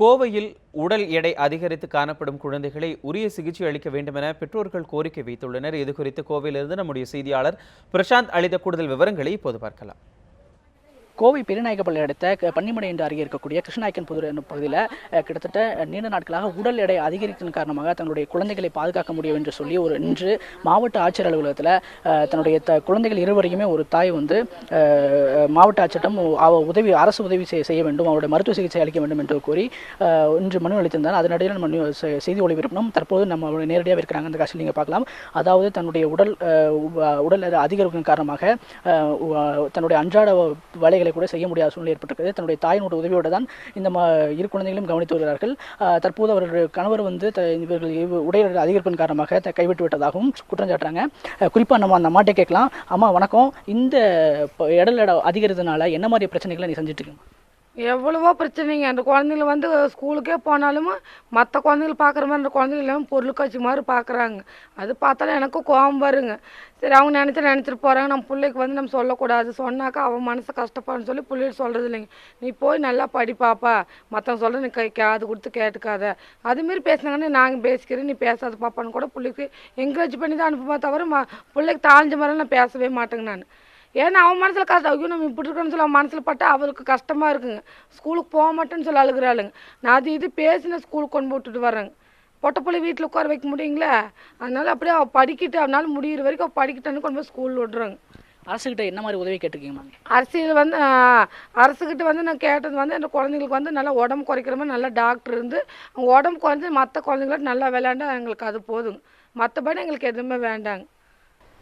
கோவையில் உடல் எடை அதிகரித்து காணப்படும் குழந்தைகளை உரிய சிகிச்சை அளிக்க வேண்டும் என பெற்றோர்கள் கோரிக்கை வைத்துள்ளனர். இது குறித்து கோவையிலிருந்து நம்முடைய செய்தியாளர் பிரசாந்த் அளித்த கூடுதல் விவரங்களை இப்போது பார்க்கலாம். கோவை பெருநாயக்கப்பள்ளி அடுத்த பன்னிமடை என்று அருகே இருக்கக்கூடிய கிருஷ்ணநாயக்கன் புதூர் என்னும் பகுதியில் கிட்டத்தட்ட நீண்ட நாட்களாக உடல் எடை அதிகரித்ததன் காரணமாக தன்னுடைய குழந்தைகளை பாதுகாக்க முடியும் என்று சொல்லி ஒரு இன்று மாவட்ட ஆட்சியர் அலுவலகத்தில் தன்னுடைய த குழந்தைகள் இருவரையுமே ஒரு தாய் வந்து மாவட்ட ஆட்சியிடம் அவ உதவி அரசு உதவி செய்ய செய்ய வேண்டும் அவருடைய மருத்துவ சிகிச்சை அளிக்க வேண்டும் என்று கூறி இன்று மனு அளித்திருந்தார். அதனிடையில் மனு செ- செய்தி ஒளிபரப்பினும் தற்போது நம்ம நேரடியாக இருக்கிறாங்க. அந்த காட்சியில் நீங்கள் பார்க்கலாம். அதாவது தன்னுடைய உடல் உடல் அதிகரிக்கும் காரணமாக தன்னுடைய அன்றாட வேலைகளை கூட செய்ய முடியாத சூழ்நிலை ஏற்பட்டிருக்கிறது. தன்னுடைய தாயினுடைய உதவியோடு தான் இந்த இரு குழந்தைகளும் கவனித்து வருகிறார்கள். தற்போது அவருடைய கணவர் வந்து இவர்கள் இவ- அதிகரிப்பின் காரணமாக த- கைவிட்டு விட்டதாகவும் குற்றம் சாட்டுறாங்க. குறிப்பாக நம்ம அந்த அம்மாட்டே கேட்கலாம். அம்மா வணக்கம். இந்த இடல் அதிகரித்ததுனால அதிகரித்தனால என்ன மாதிரி பிரச்சனைகளை நீ செஞ்சுட்டு இருக்கீங்க எவ்வளவோ பிரச்சனைங்க. அந்த குழந்தைங்கள வந்து ஸ்கூலுக்கே போனாலும் மற்ற குழந்தைங்கள பார்க்குற மாதிரி அந்த குழந்தைங்க இல்லாமல் பொருள் காய்ச்சி மாதிரி பார்க்குறாங்க. அது பார்த்தாலும் எனக்கும் கோபம் வருங்க. சரி அவங்க நினச்சி நினச்சிட்டு போகிறாங்க நம்ம பிள்ளைக்கு வந்து நம்ம சொல்லக்கூடாது. சொன்னாக்கா அவன் மனசு கஷ்டப்படுன்னு சொல்லி பிள்ளைகள் சொல்கிறது இல்லைங்க. நீ போய் நல்லா படிப்பாப்பா மற்றவங்க சொல்கிற நீ கை காது கொடுத்து கேட்டுக்காத. அதுமாரி பேசினாங்கன்னா நாங்கள் பேசிக்கிறேன் நீ பேசாத பாப்பான்னு கூட பிள்ளைக்கு என்கரேஜ் பண்ணி தான் அனுப்புமா தவிர ம பிள்ளைக்கு தாழ்ந்த மாதிரிலாம் நான் பேசவே மாட்டேங்க நான். ஏன்னா அவன் மனசில் கஷ்டம் ஐயோ நம்ம இப்படி இருக்கணும்னு சொல்லி அவன் மனசில் பட்டா அவருக்கு கஷ்டமாக இருக்குங்க. ஸ்கூலுக்கு போக மாட்டேன்னு சொல்லி அழுகுறாளுங்க. நான் அது இது பேசி நான் ஸ்கூலுக்கு கொண்டு போய் விட்டுட்டு வரேங்க பொட்டப்பிள்ளை வீட்டில் உட்கார வைக்க முடியுங்களா? அதனால அப்படியே அவள் படிக்கிட்டு அவனால் முடியிற வரைக்கும் அவள் படிக்கிட்டான்னு கொண்டு போய் ஸ்கூலில் விட்றாங்க. அரசுகிட்ட என்ன மாதிரி உதவி கேட்டிருக்கீங்க அரசியல் வந்து அரசுக்கிட்ட வந்து நான் கேட்டது வந்து அந்த குழந்தைங்களுக்கு வந்து நல்லா உடம்பு குறைக்கிற மாதிரி நல்லா டாக்டர் இருந்து அவங்க உடம்பு குறைஞ்சி மற்ற குழந்தைங்களோட நல்லா விளையாண்டா எங்களுக்கு அது போதுங்க. மற்றபடி எங்களுக்கு எதுவுமே வேண்டாங்க.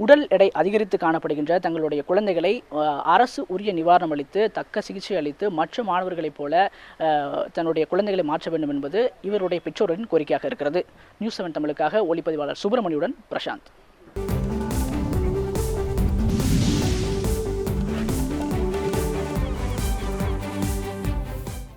உடல் எடை அதிகரித்து காணப்படுகின்ற தங்களுடைய குழந்தைகளை அஹ், அரசு உரிய நிவாரணம் அளித்து தக்க சிகிச்சை அளித்து மற்ற மாணவர்களைப் போல அஹ், தன்னுடைய குழந்தைகளை மாற்ற வேண்டும் என்பது இவருடைய பெற்றோரின் கோரிக்கையாக இருக்கிறது. நியூஸ் செவன் தமிழுக்காக ஒளிப்பதிவாளர் சுப்பிரமணியுடன் பிரசாந்த்.